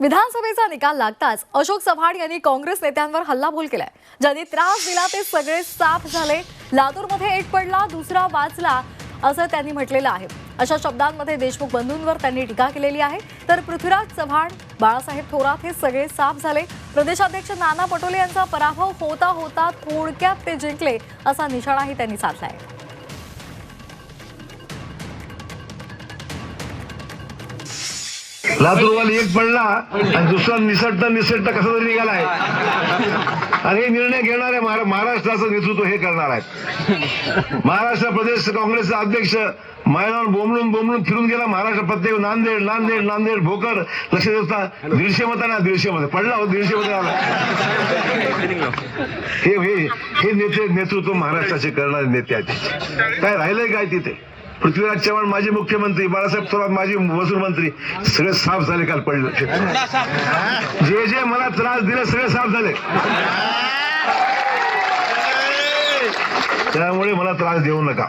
विधानसभेचा निकाल लागताच अशोक चव्हाण यांनी काँग्रेस नेत्यांवर हल्लाबोल केलाय. ज्यांनी त्रास दिला ते सगळे साफ झाले. लातूरमध्ये एक पडला दुसरा वाचला असं त्यांनी म्हटलेलं आहे. अशा शब्दांमध्ये देशमुख बंधूंवर त्यांनी टीका केलेली आहे. तर पृथ्वीराज चव्हाण बाळासाहेब थोरात हे सगळे साफ झाले. प्रदेशाध्यक्ष नाना पटोले यांचा पराभव होता होता थोडक्यात ते जिंकले असा निशाणाही त्यांनी साधलाय. लातूरवाली एक पडला आणि दुसरा निसटता निसटता कसा तरी निघालाय. आणि हे निर्णय घेणारे महाराष्ट्राचं नेतृत्व हे करणार आहेत. महाराष्ट्र प्रदेश काँग्रेसचे अध्यक्ष मायनावर बोमलून बोमलून फिरून गेला. महाराष्ट्र प्रत्येक नांदेड नांदेड नांदेड भोकर लक्ष देता दीडशे मतांना दीडशे मध्ये पडला हो दीडशे मध्ये आला. हे हे नेते नेतृत्व महाराष्ट्राचे करणारे नेते आहेत. काय राहिलंय काय तिथे? पृथ्वीराज चव्हाण माजी मुख्यमंत्री बाळासाहेब थोरात माजी महसूल मंत्री सगळे साफ झाले काल पडलं. जे जे मला त्रास दिले सगळे साफ झाले. त्यामुळे मला त्रास देऊ नका.